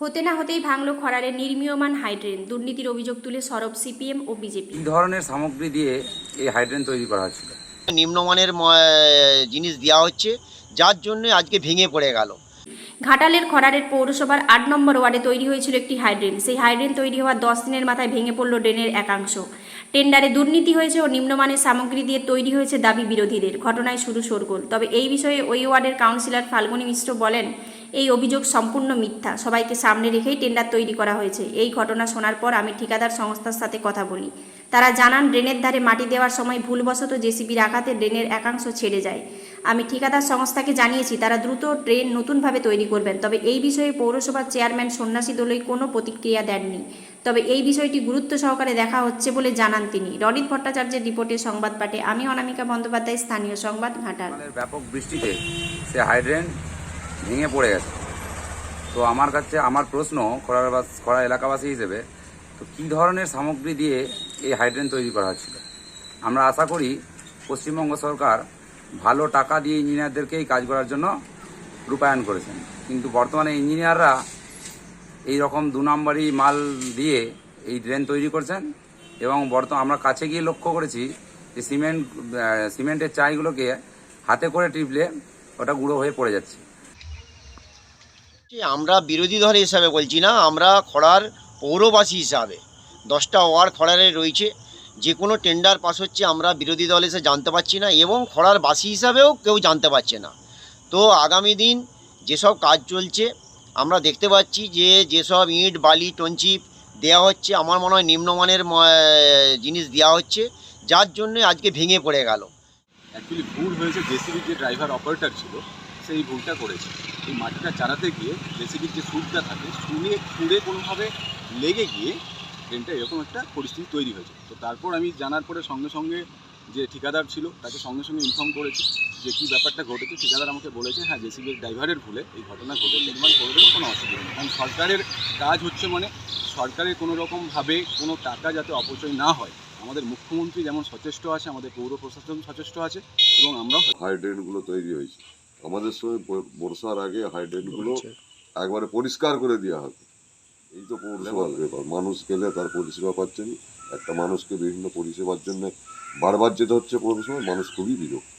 হতে না হতেই ভাঙল খরারে নির্মীয়মান হাইড্রেন। দুর্নীতির অভিযোগ তুলে সরব সিপিএম ও বিজেপি। কী ধরনের সামগ্রী দিয়ে এই হাইড্রেন তৈরি করা হচ্ছিল নিম্নমানের ম- জিনিস দেওয়া হচ্ছে যার জন্য আজকে ভেঙে পড়ে গেল। ঘাটালের খরারের পৌরসভার আট নম্বর ওয়ার্ডে তৈরি হয়েছিল একটি হাইড্রেন। সেই হাইড্রেন তৈরি হওয়ার দশ দিনের মাথায় ভেঙে পড়ল ড্রেনের একাংশ। টেন্ডারে দুর্নীতি হয়েছে ও নিম্নমানের সামগ্রী দিয়ে তৈরি হয়েছে দাবি বিরোধীদের। ঘটনায় শুরু শোরগোল। তবে এই বিষয়ে ওই ওয়ার্ডের কাউন্সিলর ফাল্গুনী মিশ্র বলেন এই অভিযোগ সম্পূর্ণ মিথ্যা। সবাইকে সামনে রেখেই টেন্ডার তৈরি করা হয়েছে। এই ঘটনা শোনার পর আমি ঠিকাদার সংস্থার সাথে কথা বলি। তারা জানান, ড্রেনের ধারে মাটি দেওয়ার সময় ভুলবশত জেসিবির আঘাতে ড্রেনের একাংশ ছেড়ে যায়। আমি ঠিকাদার সংস্থাকে জানিয়েছি, তারা দ্রুত ট্রেন নতুনভাবে তৈরি করবেন। তবে এই বিষয়ে পৌরসভার চেয়ারম্যান সন্ন্যাসী দলই কোনো প্রতিক্রিয়া দেননি। তবে এই বিষয়টি গুরুত্ব সহকারে দেখা হচ্ছে বলে জানান তিনি। রনিত ভট্টাচার্যের রিপোর্টে সংবাদ পাঠে আমি অনামিকা বন্দ্যোপাধ্যায়, স্থানীয় সংবাদ ঘাটাল। ব্যাপক বৃষ্টিতে সে হাইড্রেন ভেঙে পড়ে গেছে। তো আমার কাছে, আমার প্রশ্ন কড়াবাস কড়া এলাকাবাসী হিসেবে, তো কী ধরনের সামগ্রী দিয়ে এই হাইড্রেন তৈরি করা হচ্ছিল আমরা আশা করি পশ্চিমবঙ্গ সরকার ভালো টাকা দিয়ে ইঞ্জিনিয়ারদেরকে এই কাজ করার জন্য রূপায়ণ করেছেন। কিন্তু বর্তমানে ইঞ্জিনিয়াররা এই রকম দু নম্বরই মাল দিয়ে এই ড্রেন তৈরি করছেন এবং বর্তমান আমরা কাছে গিয়ে লক্ষ্য করেছি যে সিমেন্ট সিমেন্টের চাইগুলোকে হাতে করে টিপলে ওটা গুঁড়ো হয়ে পড়ে যাচ্ছে। আমরা বিরোধী দল হিসাবে বলছি না, আমরা খড়ার পৌরবাসী হিসাবে। দশটা ওয়ার্ড খড়ারে রয়েছে। যে কোনো টেন্ডার পাস হচ্ছে, আমরা বিরোধী দল এসে জানতে পারছি না এবং খড়ার বাসী হিসাবেও কেউ জানতে পারছে না। তো আগামী দিন যেসব কাজ চলছে, আমরা দেখতে পাচ্ছি যে যেসব ইট, বালি টঞ্চিপ দেওয়া হচ্ছে, আমার মনে হয় নিম্নমানের জিনিস দেওয়া হচ্ছে, যার জন্য আজকে ভেঙে পড়ে গেল। অ্যাকচুয়ালি ভুল হয়েছে যে ড্রাইভার অপারেটর ছিল, সেই ভুলটা করেছে। এই মাটিটা চালাতে গিয়ে রেসিপির যে সুরটা থাকে শুনে খুঁড়ে কোনোভাবে লেগে গিয়ে ট্রেনটা এরকম একটা পরিস্থিতি তৈরি হয়েছে। তো তারপর আমি জানার পরে সঙ্গে সঙ্গে যে ঠিকাদার ছিল, তাকে সঙ্গে সঙ্গে ইনফর্ম করেছি যে কী ব্যাপারটা ঘটেছে। ঠিকাদার আমাকে বলেছে হ্যাঁ জেসিবির ড্রাইভারের ভুলে এই ঘটনা ঘটে নির্মাণ করে দেবো, কোনো অসুবিধা নেই। কারণ সরকারের কাজ হচ্ছে মানে সরকারের কোনো রকমভাবে কোনো টাকা যাতে অপচয় না হয়। আমাদের মুখ্যমন্ত্রী যেমন সচেষ্ট আছে, আমাদের পৌর প্রশাসন সচেষ্ট আছে, এবং আমরাও হাইড্রেনগুলো তৈরি হয়েছে। আমাদের সময় বর্ষার আগে হাইড্রেনগুলো একবারে পরিষ্কার করে দেওয়া হবে। এই তো পৌরসভার ব্যাপার। মানুষ গেলে তার পরিষেবা পাচ্ছে না একটা মানুষকে বিভিন্ন পরিষেবার জন্য বারবার যেতে হচ্ছে পৌরসভায়। মানুষ খুবই বিরক্ত।